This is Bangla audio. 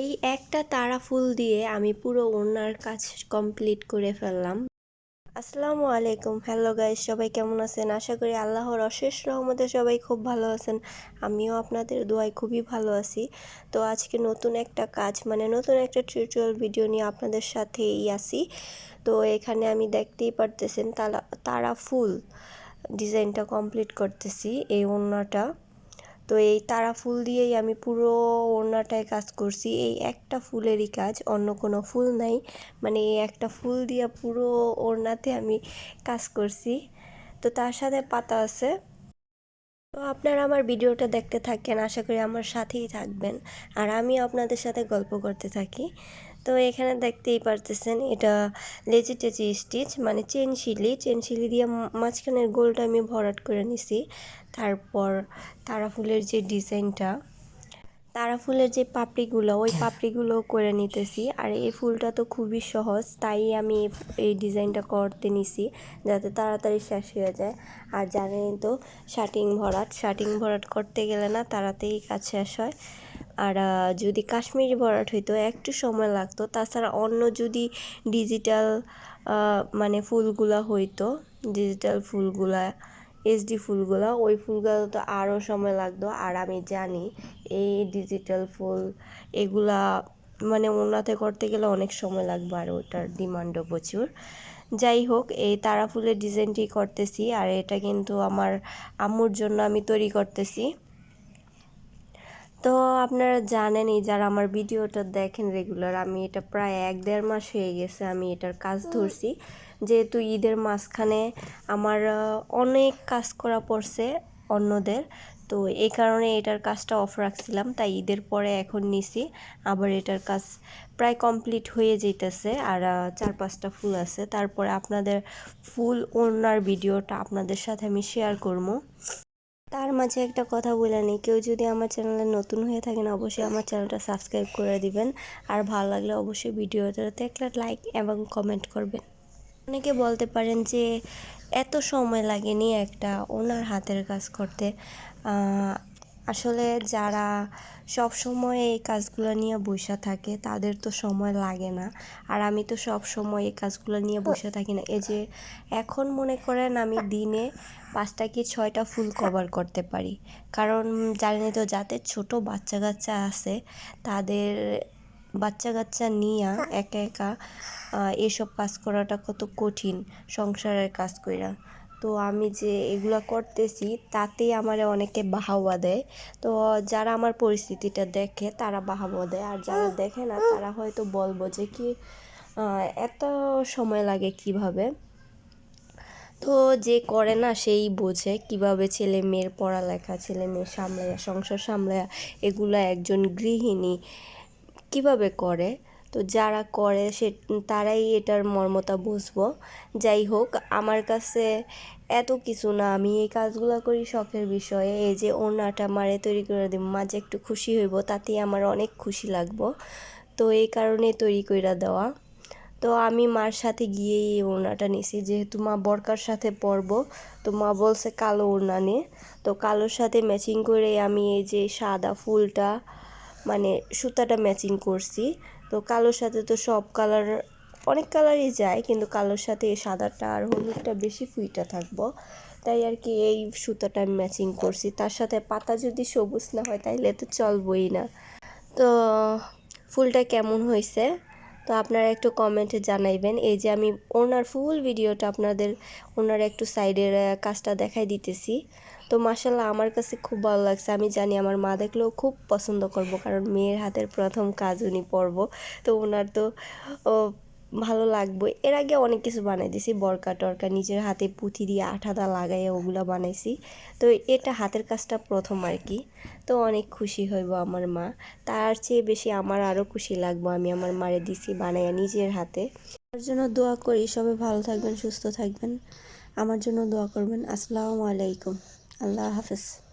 এই একটা তারা ফুল দিয়ে আমি পুরো ওড়নার কাজ কমপ্লিট করে ফেললাম। আসসালামু আলাইকুম। হ্যালো গাইস সবাই কেমন আছেন? আশা করি আল্লাহর অশেষ রহমতে সবাই খুব ভালো আছেন। আমিও আপনাদের দোয়ায় খুবই ভালো আছি। তো আজকে নতুন একটা কাজ মানে নতুন একটা টিউটোরিয়াল ভিডিও নিয়ে আপনাদের সাথেই আসি তো এখানে আমি দেখতেই পারতেছেন তারা তারা ফুল ডিজাইনটা কমপ্লিট করতেছি এই ওড়নাটা। তো এই তারা ফুল দিয়েই আমি পুরো ওড়নাটায় কাজ করছি। এই একটা ফুলেরই কাজ, অন্য কোনো ফুল নাই। মানে এই একটা ফুল দিয়ে পুরো ওড়নাতে আমি কাজ করছি। তো তার সাথে পাতা আছে। তো আপনারা আমার ভিডিওটা দেখতে থাকেন, আশা করি আমার সাথেই থাকবেন। আর আমি আপনাদের সাথে গল্প করতে থাকি। তো এখানে দেখতেই পারতেছেন, এটা লেজি টেজি স্টিচ মানে চেন শিলি। চেন শিলি দিয়ে মাঝখানের গোলটা আমি ভরাট করে নিছি। তারপর তারা ফুলের যে ডিজাইনটা তারা ফুলের যে পাপড়িগুলো ওই পাপড়িগুলো করে নিতেছি। আর এই ফুলটা তো খুবই সহজ তাই আমি এই ডিজাইনটা করতে নিছি যাতে তাড়াতাড়ি শেষ হয়ে যায়। আর জানেন তো শার্টিং ভরাট শার্টিং ভরাট করতে গেলে না তাড়াতাড়ি কাজ শেষ হয়। আর যদি কাশ্মীরি ভরাট হইতো একটু সময় লাগতো। তাছাড়া অন্য যদি ডিজিটাল মানে ফুলগুলা হইতো ডিজিটাল ফুলগুলা এইচডি ফুলগুলো, ওই ফুলগুলো তো আরও সময় লাগতো। আর আমি জানি এই ডিজিটাল ফুল, এগুলা মানে উন্নতি করতে গেলে অনেক সময় লাগবে আর ওটার ডিমান্ডও প্রচুর। যাই হোক, এই তারা ফুলের ডিজাইনটি করতেছি। আর এটা কিন্তু আমার আম্মুর জন্য আমি তৈরি করতেছি। তো আপনারা জানেনই যারা আমার ভিডিওটা দেখেন রেগুলার আমি এটা প্রায় এক দেড় মাস হয়ে গেছে আমি এটার কাজ ধরছি। যেহেতু ঈদের মাঝখানে আমার অনেক কাজ করা পড়ছে অন্যদের তো এই কারণে এটার কাজটা অফ রাখছিলাম তাই ঈদের পরে এখন নিছি। আবার এটার কাজ প্রায় কমপ্লিট হয়ে যেতেছে আর চার পাঁচটা ফুল আছে। তারপরে আপনাদের ফুল ওনার ভিডিওটা আপনাদের সাথে আমি শেয়ার করব। তার মাঝে একটা কথা বলে নিই। কেউ যদি আমার চ্যানেলে নতুন হয়ে থাকেন, অবশ্যই আমার চ্যানেলটা সাবস্ক্রাইব করে দিবেন। আর ভালো লাগলে অবশ্যই ভিডিওটাতে একটা লাইক এবং কমেন্ট করবেন। অনেকে বলতে পারেন যে, এত সময় লাগেনি একটা ওনার হাতের কাজ করতে। আসলে যারা সব সময় এই কাজগুলো নিয়ে বসে থাকে তাদের তো সময় লাগে না। আর আমি তো সব সময় এই কাজগুলো নিয়ে বসে থাকি না। এই যে এখন মনে করেন আমি দিনে পাঁচটা কি ছয়টা ফুল কভার করতে পারি। কারণ জানি তো যাদের ছোট বাচ্চা কাচ্চা আছে তাদের বাচ্চা কাচ্চা নিয়ে একা একা এসব কাজ করাটা কত কঠিন সংসারের কাজ কইরা। তো আমি যে এগুলো করতেছি, তাতেই আমার অনেকে বাহাওয়া দেয়। তো যারা আমার পরিস্থিতিটা দেখে, তারা বাহাওয়া দেয়। আর যারা দেখে না, তারা হয়তো বলব যে কি এত সময় লাগে কীভাবে? তো যে করে না, সেই বোঝে কীভাবে ছেলে মেয়ের পড়ালেখা, ছেলে মেয়ে সামলায়া, সংসার সামলায়া, এগুলো একজন গৃহিণী কীভাবে করে? তো যারা করে সে, তারাই এটার মর্মতা বুঝব। যাই হোক, আমার কাছে এত কিছু না, আমি এই কাজগুলো করি শখের বিষয়ে। এই যে ওড়নাটা মারে তৈরি করে দিব মাঝে একটু খুশি হইব, তাতেই আমার অনেক খুশি লাগবো। তো এই কারণে তৈরি করে দেওয়া। তো আমি মার সাথে গিয়েই এই ওড়নাটা নিছি, যেহেতু মা বরকার সাথে পরব। তো মা বলছে কালো ওড়না নে। তো কালোর সাথে ম্যাচিং করে আমি এই যে সাদা ফুলটা মানে সুতাটা ম্যাচিং করছি। তো কালোর সাথে তো সব কালার, অনেক কালারই যায়, কিন্তু কালোর সাথে সাদাটা আর হলুদটা বেশি ফুইটা থাকব। তাই আর কি এই সুতোটা আমি ম্যাচিং করছি। তার সাথে পাতা যদি সবুজ না হয়, তাইলে তো চলবই না। তো ফুলটা কেমন হয়েছে? তো আপনারা একটু কমেন্টে জানাইবেন। এই যে আমি ওনার ফুল ভিডিওটা আপনাদের ওনার একটু সাইডের কাজটা দেখাই দিতেছি। তো মাসাল্লাহ আমার কাছে খুব ভালো লাগছে। আমি জানি আমার মা দেখলেও খুব পছন্দ করব, কারণ মেয়ের হাতের প্রথম কাজ উনি পরব। তো ওনার তো ভালো লাগবে। এর আগে অনেক কিছু বানাই দিছি বরকা টরকা, নিজের হাতে পুঁথি দিয়ে আঠাদা লাগাইয়া ওগুলো বানাইছি। তো এটা হাতের কাজটা প্রথম আর কি তো অনেক খুশি হইব আমার মা। তার চেয়ে বেশি আমার আরও খুশি লাগবো, আমি আমার মারে দিছি বানাইয়া নিজের হাতে। তার জন্য দোয়া করি, সবাই ভালো থাকবেন, সুস্থ থাকবেন। আমার জন্য দোয়া করবেন। আসসালামু আলাইকুম। আল্লাহ হাফেজ।